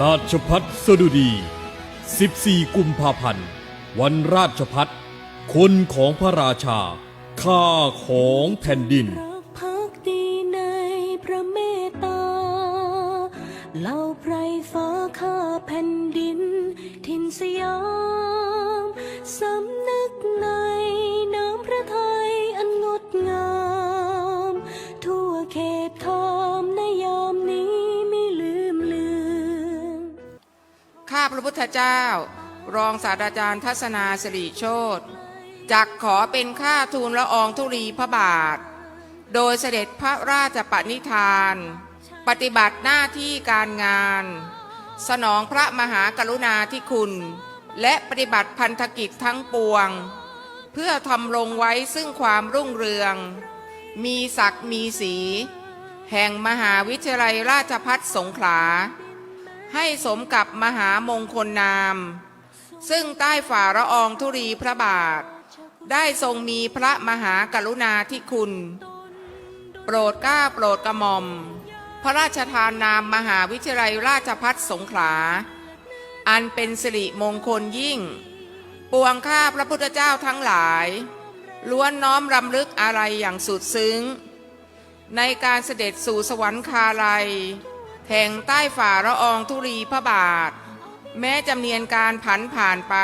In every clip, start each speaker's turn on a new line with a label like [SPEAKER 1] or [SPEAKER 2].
[SPEAKER 1] ราชพัฒสดุดี 14 กุมภาพันธ์ วันราชพัฒคนของพระราชา ข้าของแผ่นดิน
[SPEAKER 2] พักดีในพระเมตตาเหล่าไพรฟ้าข้าแผ่นดินถิ่นสยามสำนึก ข้า
[SPEAKER 3] พระพุทธเจ้า รองศาสตราจารย์ทัศนาสิริโชตจักขอเป็นข้าทูลละอองธุลีพระบาท โดยเสด็จพระราชปณิธาน ปฏิบัติหน้าที่การงาน สนองพระมหากรุณาธิคุณ และปฏิบัติพันธกิจทั้งปวง เพื่อทำลงไว้ซึ่งความรุ่งเรือง มีศักดิ์มีสี แห่งมหาวิทยาลัยราชพัฒสงขลา ให้สมกับมหามงคลนาม ซึ่งใต้ฝ่าละอองธุรีพระบาท ได้ทรงมีพระมหากรุณาธิคุณ โปรดกล้าโปรดกระหม่อม พระราชทานนามมหาวิทยาลัยราชพัฒสงขลา อันเป็นสิริมงคลยิ่ง ปวงข้าพระพุทธเจ้าทั้งหลาย ล้วนน้อมรำลึกอะไรอย่างสุดซึ้ง ในการเสด็จสู่สวรรคาลัย แห่งใต้ฝ่าละอองธุรีพระบาท แม้จำเนียนการผันผ่านไป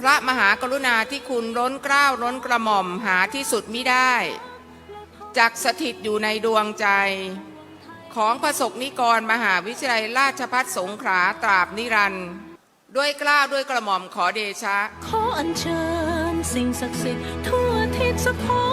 [SPEAKER 3] พระมหากรุณาที่คุณล้นเกล้าวล้นกระหม่อมหาที่สุดมิได้จักสถิตอยู่ในดวงใจ ของประสบนิกรมหาวิทยาลัยราชพัฒสงขลาตราบนิรันดร์ด้วยเกล้าวด้วยกระหม่อมขอเดชะ
[SPEAKER 2] ขออัญเชิญสิ่งศักดิ์สิทธิ์ทั่วทิศสะพอ